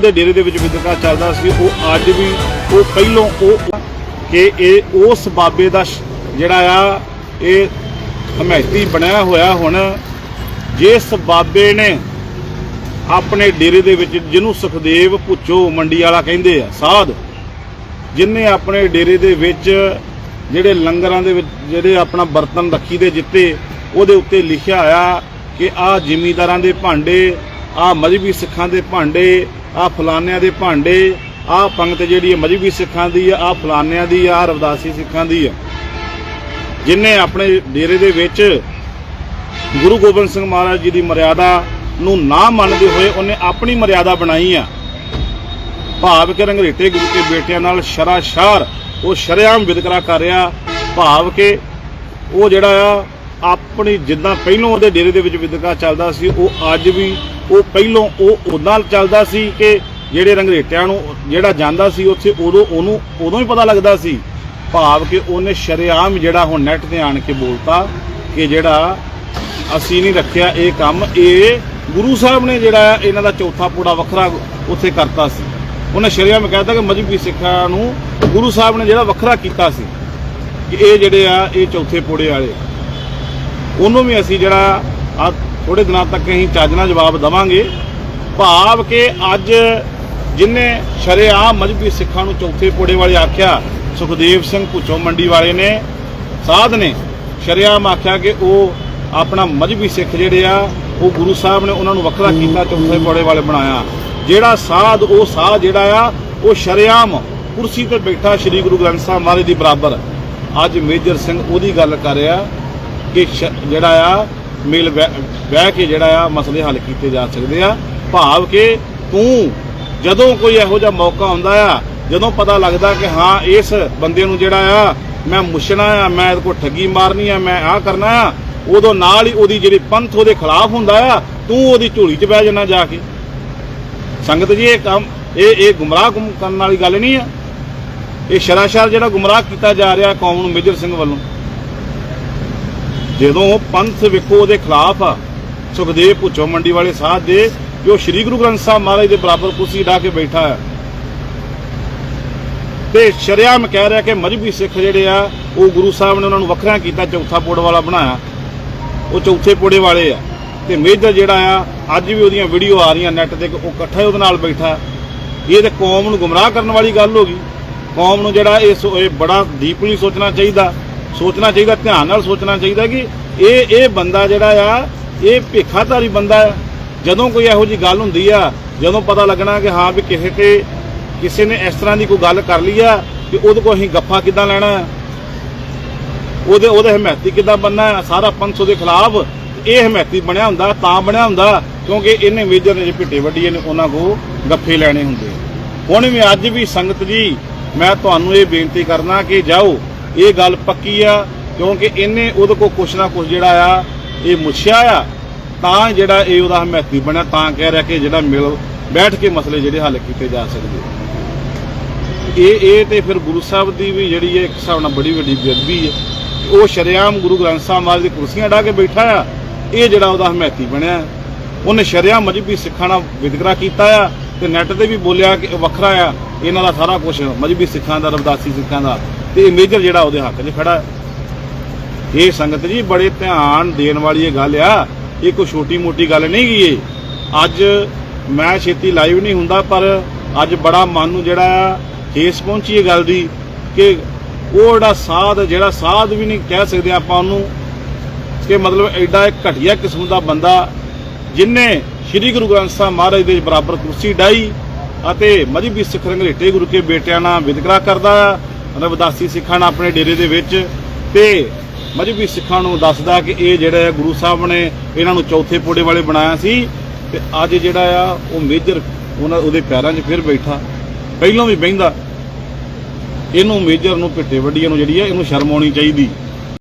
ਦੇ ਡੇਰੇ ਦੇ ਵਿੱਚ ਵਿਦਕਾ ਚੱਲਦਾ ਸੀ, ਉਹ ਅੱਜ ਵੀ ਉਹ ਪਹਿਲੋਂ ਉਹ ਕਿ ਇਹ ਉਸ ਬਾਬੇ ਦਾ ਜਿਹੜਾ ਆ, ਇਹ ਹਮਾਇਤੀ ਬਣਿਆ ਹੋਇਆ ਹੁਣ, ਜਿਸ ਬਾਬੇ ਨੇ ਆਪਣੇ ਡੇਰੇ ਦੇ ਵਿੱਚ ਜਿਹਨੂੰ ਸੁਖਦੇਵ ਭੁੱਚੋ ਮੰਡੀ ਵਾਲਾ ਕਹਿੰਦੇ ਆ, ਸਾਧ, ਜਿਨੇ ਆਪਣੇ ਡੇਰੇ ਦੇ ਵਿੱਚ ਜਿਹੜੇ ਲੰਗਰਾਂ ਦੇ ਵਿੱਚ ਜਿਹੜੇ ਆਪਣਾ ਬਰਤਨ ਰੱਖੀ ਦੇ ਜਿੱਤੇ, ਉਹਦੇ ਉੱਤੇ ਲਿਖਿਆ ਆ ਕਿ ਆਹ ਜ਼ਿਮੀਂਦਾਰਾਂ ਦੇ ਭਾਂਡੇ ਆਹ ਮਜਬੀ ਸਿੱਖਾਂ ਦੇ ਭਾਂਡੇ ਆਹ ਫਲਾਨਿਆਂ ਦੇ ਭਾਂਡੇ ਆਹ ਪੰਗਤ ਜਿਹੜੀ ਹੈ ਮਜਬੀ ਸਿੱਖਾਂ ਦੀ ਆ ਆਹ ਫਲਾਨਿਆਂ ਦੀ, ਆ ਆਹ ਰਵਦਾਸੀ ਸਿੱਖਾਂ ਦੀ ਆ ਜਿਨੇ ਆਪਣੇ ਡੇਰੇ ਦੇ ਵਿੱਚ ਗੁਰੂ ਗੋਬਿੰਦ ਸਿੰਘ ਮਹਾਰਾਜ ਜੀ ਦੀ ਮਰਿਆਦਾ ਨੂੰ ਨਾ ਮੰਨਦੇ ਹੋਏ ਉਹਨੇ ਆਪਣੀ ਮਰਿਆਦਾ ਬਣਾਈ ਆ। ਭਾਵ ਕਿ ਰੰਗਰੇਟੇ ਗੁਰੂ ਕੇ ਬੇਟਿਆਂ ਨਾਲ ਸ਼ਰਾਸ਼ਾਰ, ਉਹ ਸ਼ਰੇਆਮ ਵਿਤਕਰਾ ਕਰ ਰਿਹਾ, ਭਾਵ ਕਿ ਉਹ ਜਿਹੜਾ ਆ ਆਪਣੀ ਜਿੱਦਾਂ ਪਹਿਲੋਂ ਉਹਦੇ ਡੇਰੇ ਦੇ ਵਿੱਚ ਵਿਦਕਾ ਚੱਲਦਾ ਸੀ, ਉਹ ਅੱਜ ਵੀ ਉਹ ਪਹਿਲੋਂ ਉਹ ਉਦਾਂ ਚੱਲਦਾ ਸੀ ਕਿ ਜਿਹੜੇ ਰੰਗਰੇਟਿਆਂ ਨੂੰ ਜਿਹੜਾ ਜਾਂਦਾ ਸੀ ਉੱਥੇ ਉਦੋਂ ਉਹਨੂੰ ਉਦੋਂ ਹੀ ਪਤਾ ਲੱਗਦਾ ਸੀ, ਭਾਵ ਕਿ ਉਹਨੇ ਸ਼ਰੇਆਮ ਜਿਹੜਾ ਹੁਣ ਨੈਟ ਤੇ ਆਣ ਕੇ ਬੋਲਤਾ ਕਿ ਜਿਹੜਾ ਅਸੀਂ ਨਹੀਂ ਰੱਖਿਆ ਇਹ ਕੰਮ, ਇਹ ਗੁਰੂ ਸਾਹਿਬ ਨੇ ਜਿਹੜਾ ਇਹਨਾਂ ਦਾ ਚੌਥਾ ਪੂੜਾ ਵੱਖਰਾ ਉੱਥੇ ਕਰਤਾ ਸੀ। ਉਹਨੇ ਸ਼ਰੀਆ ਮੈਂ ਕਹਿੰਦਾ ਕਿ ਮਜਬੀ ਸਿੱਖਾਂ ਨੂੰ ਗੁਰੂ ਸਾਹਿਬ ਨੇ ਜਿਹੜਾ ਵੱਖਰਾ ਕੀਤਾ ਸੀ ਕਿ ਇਹ ਜਿਹੜੇ ਆ, ਇਹ ਚੌਥੇ ਪੂੜੇ ਵਾਲੇ ਉਹਨੂੰ ਵੀ ਅਸੀਂ ਜਿਹੜਾ ਆ ਥੋੜੇ ਦਿਨਾਂ ਤੱਕ ਅਸੀਂ ਚੱਜ ਨਾਲ ਜਵਾਬ ਦਵਾਂਗੇ। ਭਾਵ ਕਿ ਅੱਜ ਜਿਨੇ ਸ਼ਰੇਆਮ ਮਜਬੀ ਸਿੱਖਾਂ ਨੂੰ ਚੌਥੇ ਪੂੜੇ ਵਾਲੇ ਆਖਿਆ, ਸੁਖਦੇਵ ਸਿੰਘ ਭੁੱਚੋ ਮੰਡੀ ਵਾਲੇ ਨੇ, ਸਾਧ ਨੇ ਸ਼ਰੇਆਮ ਆਖਿਆ ਕਿ ਉਹ ਆਪਣਾ ਮਜਬੀ ਸਿੱਖ ਜਿਹੜੇ ਆ, ਉਹ ਗੁਰੂ ਸਾਹਿਬ ਨੇ ਉਹਨਾਂ ਨੂੰ ਵੱਖਰਾ ਕੀਤਾ, ਚੌਥੇ ਪੌੜੇ ਵਾਲੇ ਬਣਾਇਆ। ਜਿਹੜਾ ਸਾਧ, ਉਹ ਸਾਧ ਜਿਹੜਾ ਆ, ਉਹ ਸ਼ਰੇਆਮ ਕੁਰਸੀ ਤੇ ਬੈਠਾ ਸ੍ਰੀ ਗੁਰੂ ਗ੍ਰੰਥ ਸਾਹਿਬ ਮਹਾਰਾਜ ਦੀ ਬਰਾਬਰ। ਅੱਜ ਮੇਜਰ ਸਿੰਘ ਉਹਦੀ ਗੱਲ ਕਰ ਰਿਹਾ ਕਿ ਜਿਹੜਾ ਆ, ਮਿਲ ਬਹਿ ਬਹਿ ਕੇ ਜਿਹੜਾ ਆ, ਮਸਲੇ ਹੱਲ ਕੀਤੇ ਜਾ ਸਕਦੇ ਆ। ਭਾਵ ਕਿ ਤੂੰ ਜਦੋਂ ਕੋਈ ਇਹੋ ਜਿਹਾ ਮੌਕਾ ਆਉਂਦਾ ਆ, ਜਦੋਂ ਪਤਾ ਲੱਗਦਾ ਕਿ ਹਾਂ, ਇਸ ਬੰਦੇ ਨੂੰ ਜਿਹੜਾ ਆ, ਮੈਂ ਮੁਸ਼ਣਾ ਆ, ਮੈਂ ਇਹਦੇ ਕੋਲ ਠੱਗੀ ਮਾਰਨੀ ਆ, ਮੈਂ ਆਹ ਕਰਨਾ ਆ, ਉਦੋਂ ਨਾਲ ਹੀ ਉਹਦੀ ਜਿਹੜੀ ਪੰਥ ਉਹਦੇ ਖਿਲਾਫ ਹੁੰਦਾ ਆ, ਤੂੰ ਉਹਦੀ ਝੋਲੀ 'ਚ ਬਹਿ ਜਾਣਾ ਜਾ ਕੇ। ਸੰਗਤ ਜੀ, ਇਹ ਕੰਮ, ਇਹ ਇਹ ਗੁੰਮਰਾਹ ਕਰਨ ਵਾਲੀ ਗੱਲ ਨਹੀਂ ਆ। ਇਹ ਸ਼ਰਾਸ਼ਰ ਜਿਹੜਾ ਗੁੰਮਰਾਹ ਕੀਤਾ ਜਾ ਰਿਹਾ ਕੌਮ ਨੂੰ, ਮੇਜਰ ਸਿੰਘ ਵੱਲੋਂ। ਜਦੋਂ ਪੰਥ ਵੇਖੋ ਉਹਦੇ ਖਿਲਾਫ ਆ, ਸੁਖਦੇਵ ਭੁੱਚੋ ਮੰਡੀ ਵਾਲੇ ਸਾਧ ਦੇ, ਜੋ ਸ੍ਰੀ ਗੁਰੂ ਗ੍ਰੰਥ ਸਾਹਿਬ ਮਹਾਰਾਜ ਦੇ ਬਰਾਬਰ ਕੁਰਸੀ ਢਾ ਕੇ ਬੈਠਾ ਹੈ। ਤੇ ਸ਼ਰਿਆਮ ਕਹਿ ਰਿਹਾ ਕਿ ਮਜਬੀ ਸਿੱਖ ਜਿਹੜੇ ਆ, ਉਹ ਗੁਰੂ ਸਾਹਿਬ ਨੇ ਉਹਨਾਂ ਨੂੰ ਵੱਖਰਾ ਕੀਤਾ, ਚੌਥਾ ਪੋੜ ਵਾਲਾ ਬਣਾਇਆ। ਉਹ ਚੌਥੇ ਪੋੜੇ ਵਾਲੇ ਆ। ਤੇ ਮੇਜਰ ਜਿਹੜਾ ਆ, ਅੱਜ ਵੀ ਉਹਦੀਆਂ ਵੀਡੀਓ ਆ ਰਹੀਆਂ ਨੈਟ ਤੇ ਉਹ ਇਕੱਠਾ ਹੀ ਉਹਦੇ ਨਾਲ ਬੈਠਾ। ਇਹ ਤੇ ਕੌਮ ਨੂੰ ਗੁੰਮਰਾਹ ਕਰਨ ਵਾਲੀ ਗੱਲ ਹੋ ਗਈ। ਕੌਮ ਨੂੰ ਜਿਹੜਾ ਇਹ ਸੋ- ਇਹ ਬੜਾ ਡੀਪਲੀ ਸੋਚਣਾ ਚਾਹੀਦਾ। ਸੋਚਣਾ ਚਾਹੀਦਾ, ਧਿਆਨ ਨਾਲ ਸੋਚਣਾ ਚਾਹੀਦਾ ਕਿ ਇਹ ਇਹ ਬੰਦਾ ਜਿਹੜਾ ਆ, ਇਹ ਭੇਖਾਧਾਰੀ ਬੰਦਾ ਆ। ਜਦੋਂ ਕੋਈ ਇਹੋ ਜੀ ਗੱਲ ਹੁੰਦੀ ਆ, ਜਦੋਂ ਪਤਾ ਲੱਗਣਾ ਕਿ ਹਾਂ ਵੀ ਕਿਸੇ ਤੇ ਕਿਸੇ ਨੇ ਇਸ ਤਰ੍ਹਾਂ ਦੀ ਕੋਈ ਗੱਲ ਕਰ ਲਈ ਆ ਕਿ ਉਹਦੇ ਕੋਲ ਅਸੀਂ ਗੱਫਾ ਕਿੱਦਾਂ ਲੈਣਾ? ਉਹਦੇ ਉਹਦੇ ਹਮਾਇਤੀ ਕਿੱਦਾਂ ਬੰਨਾ ਸਾਰਾ ਪੰਥ ਉਹਦੇ ਖਿਲਾਫ ਇਹ ਹਮਾਇਤੀ ਬਣਿਆ ਹੁੰਦਾ, ਤਾਂ ਬਣਿਆ ਹੁੰਦਾ, ਕਿਉਂਕਿ ਇਹਨੇ ਮੇਜਰ ਨੇ ਜੇ ਪਿੱਟੇ ਵੱਡੀ ਨੇ ਉਹਨਾਂ ਕੋ ਗੱਫੇ ਲੈਣੇ ਹੁੰਦੇ ਹੁਣ ਵੀ ਅੱਜ ਵੀ ਸੰਗਤ ਜੀ, ਮੈਂ ਤੁਹਾਨੂੰ ਇਹ ਬੇਨਤੀ ਕਰਨਾ ਕਿ ਜਾਓ ਇਹ ਗੱਲ ਪੱਕੀ ਆ, ਕਿਉਂਕਿ ਇਹਨੇ ਉਹਦੇ ਕੋ ਕੁਛ ਨਾ ਕੁਛ ਜਿਹੜਾ ਆ, ਇਹ ਮੁੱਛਿਆ ਆ। ਤਾਂ ਜਿਹੜਾ ਇਹ ਉਹਦਾ ਹਮਾਇਤੀ ਬਣਿਆ, ਤਾਂ ਕਹਿ ਰਿਹਾ ਕਿ ਜਿਹੜਾ ਮਿਲ, ਬੈਠ ਕੇ ਮਸਲੇ ਜਿਹੜੇ ਹੱਲ ਕੀਤੇ ਜਾ ਸਕਦੇ ਇਹ ਇਹ ਤੇ ਫਿਰ ਗੁਰੂ ਸਾਹਿਬ ਦੀ ਵੀ ਜਿਹੜੀ ਹੈ ਇੱਕ ਹਿਸਾਬ ਨਾਲ ਬੜੀ ਵੱਡੀ ਬੇਅਦਬੀ ਹੈ ਉਹ ਸ਼ਰੇਆਮ ਗੁਰੂ ਗ੍ਰੰਥ ਸਾਹਿਬ ਮਹਾਰਾਜ ਦੀ ਕੁਰਸੀਆਂ ਢਾ ਕੇ ਬੈਠਾ ਆ। ਇਹ ਜਿਹੜਾ ਉਹਦਾ ਹਮਾਇਤੀ ਬਣਿਆ ਉਹਨੇ ਸ਼ਰੇਆਮ ਮਜਬੀ ਸਿੱਖਾਂ ਨਾਲ ਵਿਤਕਰਾ ਕੀਤਾ ਆ ਤੇ ਨੈਟ ਤੇ ਵੀ ਬੋਲਿਆ ਕਿ ਵੱਖਰਾ ਆ। ਇਹਨਾਂ ਦਾ ਸਾਰਾ ਕੁਝ ਮਜਬੀ ਸਿੱਖਾਂ ਦਾ, ਰਵਦਾਸੀ ਸਿੱਖਾਂ ਦਾ। ਤੇ ਮੇਜਰ ਜਿਹੜਾ ਉਹਦੇ ਹੱਕ 'ਚ ਖੜਾ ਇਹ ਸੰਗਤ ਜੀ ਬੜੇ ਧਿਆਨ ਦੇਣ ਵਾਲੀ ਇਹ ਗੱਲ ਆ, ਇਹ ਕੋਈ ਛੋਟੀ ਮੋਟੀ ਗੱਲ ਨਹੀਂ ਗਈ ਇਹ। ਅੱਜ ਮੈਂ ਛੇਤੀ ਲਾਈਵ ਨਹੀਂ ਹੁੰਦਾ, ਪਰ ਅੱਜ ਬੜਾ ਮਨ ਨੂੰ ਜਿਹੜਾ ਆ, ਠੇਸ ਪਹੁੰਚੀ ਇਹ ਗੱਲ ਦੀ ਕਿ ਉਹ ਜਿਹੜਾ ਸਾਧ ਜਿਹੜਾ ਸਾਧ ਵੀ ਨਹੀਂ ਕਹਿ ਸਕਦੇ ਆਪਾਂ ਉਹਨੂੰ, ਕਿ ਮਤਲਬ ਐਡਾ ਇੱਕ ਘਟੀਆ ਕਿਸਮ ਦਾ ਬੰਦਾ ਜਿਨੇ ਸ੍ਰੀ ਗੁਰੂ ਗ੍ਰੰਥ ਸਾਹਿਬ ਮਹਾਰਾਜ ਦੇ ਬਰਾਬਰ ਕੁਰਸੀ ਡਾਈ ਅਤੇ ਮਜਬੀ ਸਿੱਖ ਰੰਗਰੇਟੇ ਗੁਰੂ ਕੇ ਬੇਟਿਆਂ ਨਾਲ ਵਿਤਕਰਾ ਕਰਦਾ ਮਤਲਬ ਰਵਦਾਸੀ ਸਿੱਖਾਂ ਨਾਲ ਆਪਣੇ ਡੇਰੇ ਦੇ ਵਿੱਚ ਤੇ ਮਜਬੀ ਸਿੱਖਾਂ ਨੂੰ ਦੱਸਦਾ ਕਿ ਇਹ ਜਿਹੜਾ ਹੈ ਗੁਰੂ ਸਾਹਿਬ ਨੇ ਇਹਨਾਂ ਨੂੰ ਚੌਥੇ ਪੋੜੇ ਵਾਲੇ ਬਣਾਇਆ ਸੀ ਤੇ ਅੱਜ ਜਿਹੜਾ ਆ ਉਹ ਮੇਜਰ ਉਹਨਾਂ ਉਹਦੇ ਪੈਰਾਂ 'ਚ ਫਿਰ ਬੈਠਾ। ਪਹਿਲਾਂ ਵੀ ਬਹਿੰਦਾ। ਇਹਨੂੰ ਮੇਜਰ ਨੂੰ ਪਿੱਟੇ ਵੱਡੀਆਂ ਨੂੰ ਜਿਹੜੀ ਆ, ਇਹਨੂੰ ਸ਼ਰਮ ਆਉਣੀ ਚਾਹੀਦੀ।